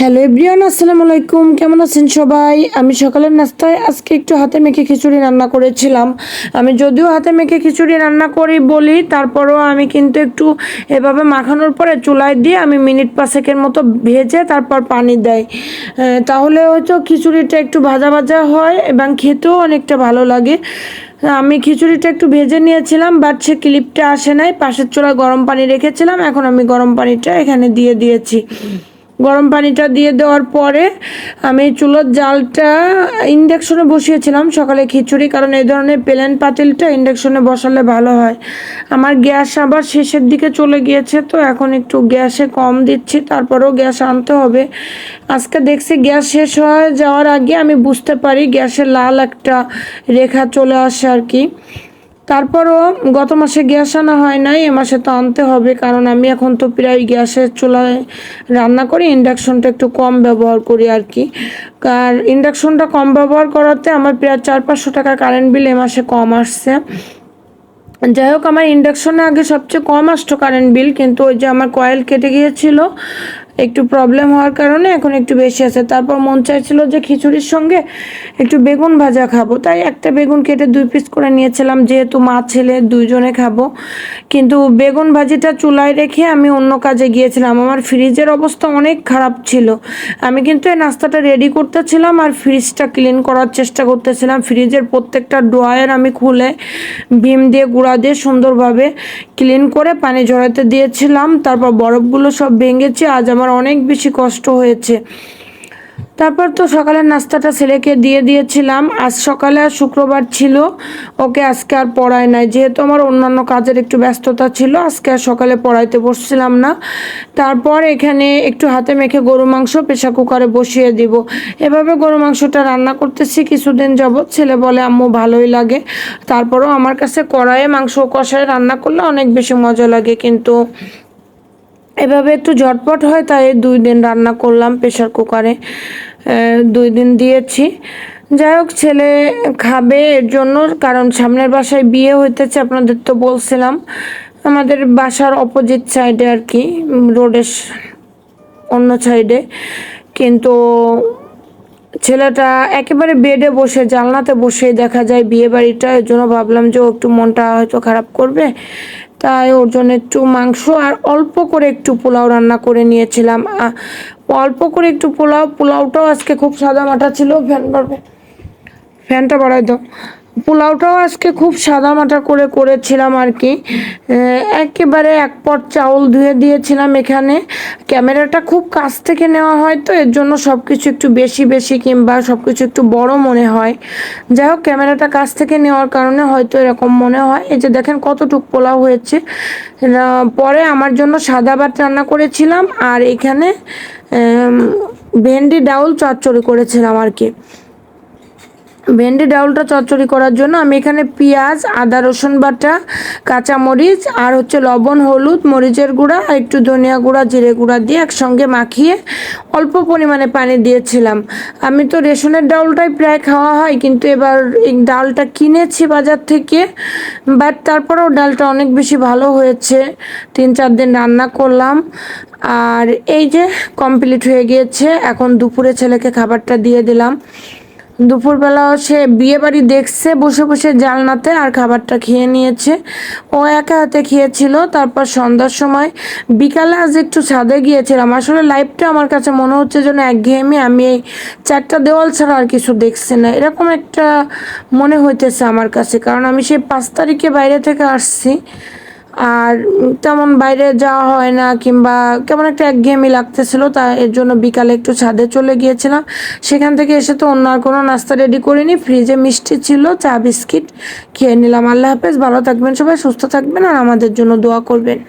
Hello everyone, আসসালামু আলাইকুম। কেমন আছেন সবাই? আমি সকালের নাস্তায় আজকে একটু হাতে মেখে খিচুড়ি রান্না করেছিলাম। আমি যদিও হাতে মেখে খিচুড়ি রান্না করি বলি, তারপরও আমি কিন্তু একটু এভাবে মাখানোর পরে চুলায় দিয়ে আমি মিনিট পাঁচেকের মতো ভেজে তারপর পানি দেয় তাহলে হয়তো খিচুড়িটা একটু ভাজা ভাজা হয় এবং খেতেও অনেকটা ভালো লাগে। আমি খিচুড়িটা একটু ভেজে নিয়েছিলাম বাট সে ক্লিপটা আসে নাই। পাশের চুলায় গরম পানি রেখেছিলাম, এখন আমি গরম পানিটা এখানে দিয়ে দিয়েছি। গরম পানিটা দিয়ে দেওয়ার পরে আমি চুলোর জালটা ইন্ডাকশনে বসিয়েছিলাম সকালে খিচুড়ি, কারণ এই ধরনের প্লেন পাতিলটা ইন্ডাকশনে বসালে ভালো হয়। আমার গ্যাস আবার শেষের দিকে চলে গিয়েছে, তো এখন একটু গ্যাসে কম দিচ্ছি, তারপরেও গ্যাস আনতে হবে। আজকে দেখছি গ্যাস শেষ হয়ে যাওয়ার আগে আমি বুঝতে পারি গ্যাসে লাল একটা রেখা চলে আসে আর কি। তারপরও গত মাসে গ্যাস আনা হয় নাই, এ মাসে তো আনতে হবে, কারণ আমি এখন তো প্রায় গ্যাসের চুলায় রান্না করি, ইন্ডাকশনটা একটু কম ব্যবহার করি আর কি। আর ইন্ডাকশনটা কম ব্যবহার করাতে আমার প্রায় চার পাঁচশো টাকা কারেন্ট বিল এ মাসে কম আসছে। যাই হোক, আমার ইন্ডাকশনে আগে সবচেয়ে কম আসতো কারেন্ট বিল, কিন্তু ওই যে আমার কয়েল কেটে গিয়েছিল একটু প্রবলেম হওয়ার কারণে এখন একটু বেশি আছে। তারপর মন চাইছিল যে খিচুড়ির সঙ্গে একটু বেগুন ভাজা খাব। তাই একটা বেগুন কেটে দুই পিস করে নিয়েছিলাম, যেহেতু মা, ছেলে দুইজনে খাব। কিন্তু বেগুন ভাজিটা চুলায় রেখে আমি অন্য কাজে গিয়েছিলাম। আমার ফ্রিজের অবস্থা অনেক খারাপ ছিল। আমি কিন্তু এই নাস্তাটা রেডি করতেছিলাম আর ফ্রিজটা ক্লিন করার চেষ্টা করতেছিলাম। ফ্রিজের প্রত্যেকটা ড্রয়ার আমি খুলে ভীম দিয়ে, গুঁড়া দিয়ে সুন্দরভাবে ক্লিন করে পানি ঝরাতে দিয়েছিলাম। তারপর বরফগুলো সব ভেঙেছে। আজ আমার অনেক বেশি কষ্ট হয়েছে। তারপর তো সকালের নাস্তাটা ছেলেকে দিয়ে দিয়েছিলাম। আজ সকালে আর শুক্রবার ছিল। ওকে আজকে আর পড়ায় নাই। যেহেতু আমার অন্যান্য কাজের একটু ব্যস্ততা ছিল, আজকে আর সকালে পড়াইতে বসছিলাম না। তারপর এখানে একটু হাতে মেখে গরু মাংস প্রেশার কুকারে বসিয়ে দিব। এভাবে গরু মাংসটা রান্না করতেছি, কিছুদিন যাবৎ। ছেলে বলে, আম্মু, ভালোই লাগে। তারপরও আমার কাছে কড়াইয়ে মাংস কষায় রান্না করলে অনেক বেশি মজা লাগে। কিন্তু এভাবে একটু ঝটপট হয়, তাই দুই দিন রান্না করলাম প্রেশার কুকারে দুই দিন দিয়েছি। যাই হোক, ছেলে খাবে এর জন্য, কারণ সামনের বাসায় বিয়ে হইতেছে, আপনাদের তো বলছিলাম। আমাদের বাসার অপোজিট সাইডে আর কি, রোডের অন্য সাইডে কিন্তু ছেলেটা একেবারে বেডে বসে, জানলাতে বসে দেখা যায় বিয়ে বাড়িটা এর জন্য ভাবলাম যে একটু মনটা হয়তো খারাপ করবে। তাই ওর জন্য একটু মাংস আর অল্প করে একটু পোলাও রান্না করে নিয়েছিলাম। অল্প করে একটু পোলাও, পোলাওটাও আজকে খুব সাদা মাটা ছিল, ফ্যান বাড়বে ফ্যানটা বাড়াই দাও। পোলাওটাও আজকে খুব সাদা মাটা করে করেছিলাম আর কি। একেবারে এক পট চাউল ধুয়ে দিয়েছিলাম এখানে। ক্যামেরাটা খুব কাছ থেকে নেওয়া হয় তো, এর জন্য সব কিছু একটু বেশি বেশি কিংবা সব কিছু একটু বড় মনে হয়। যাই হোক, ক্যামেরাটা কাছ থেকে নেওয়ার কারণে হয়তো এরকম মনে হয়। এই যে দেখেন কতটুক পোলাও হয়েছে। পরে আমার জন্য সাদা ভাত রান্না করেছিলাম আর এখানে ভেন্ডি ডাউল চচ্চড়ি করেছিলাম আর কি। ভেন্ডি ডাউলটা চচ্চড়ি করার জন্য আমি এখানে পেঁয়াজ, আদা, রসুন বাটা, কাঁচামরিচ আর হচ্ছে লবণ, হলুদ, মরিচের গুঁড়া আর একটু ধনিয়া গুঁড়া, জিরে গুঁড়া দিয়ে একসঙ্গে মাখিয়ে অল্প পরিমাণে পানি দিয়েছিলাম। আমি তো রেশনের ডাউলটাই প্রায় খাওয়া হয়, কিন্তু এবার এই ডালটা কিনেছি বাজার থেকে, বাট তারপরেও ডালটা অনেক বেশি ভালো হয়েছে। তিন চার দিন রান্না করলাম আর এই যে কমপ্লিট হয়ে গিয়েছে, এখন দুপুরে ছেলেকে খাবারটা দিয়ে দিলাম। দুপুরবেলা সে বিয়ে বাড়ি দেখছে, বসে বসে জালনাতে আর খাবারটা খেয়ে নিয়েছে। ও একা হাতে খেয়েছিল, তারপর সন্ধ্যার সময় বিকালে আজ একটু ছাদে গিয়েছিলাম। আসলে লাইফটা আমার কাছে মনে হচ্ছে যেন একঘেয়েমি, আমি এই চারটা দেওয়াল ছাড়া আর কিছু দেখছি না। এরকম একটা মনে হইতেছে আমার কাছে, কারণ আমি সেই পাঁচ তারিখে বাইরে থেকে আসছি। আর তেমন বাইরে যাওয়া হয় না কিংবা কেমন একটা একঘেয়েমি লাগতেছিল, তা এর জন্য বিকালে একটু ছাদে চলে গিয়েছিলাম। সেখান থেকে এসে তো অন্য আর কোনো নাস্তা রেডি করিনি ফ্রিজে মিষ্টি ছিল, চা, বিস্কিট, খেয়ে নিলাম। আল্লাহ হাফেজ, ভালো থাকবেন সবাই, সুস্থ থাকবেন আর আমাদের জন্য দোয়া করবেন।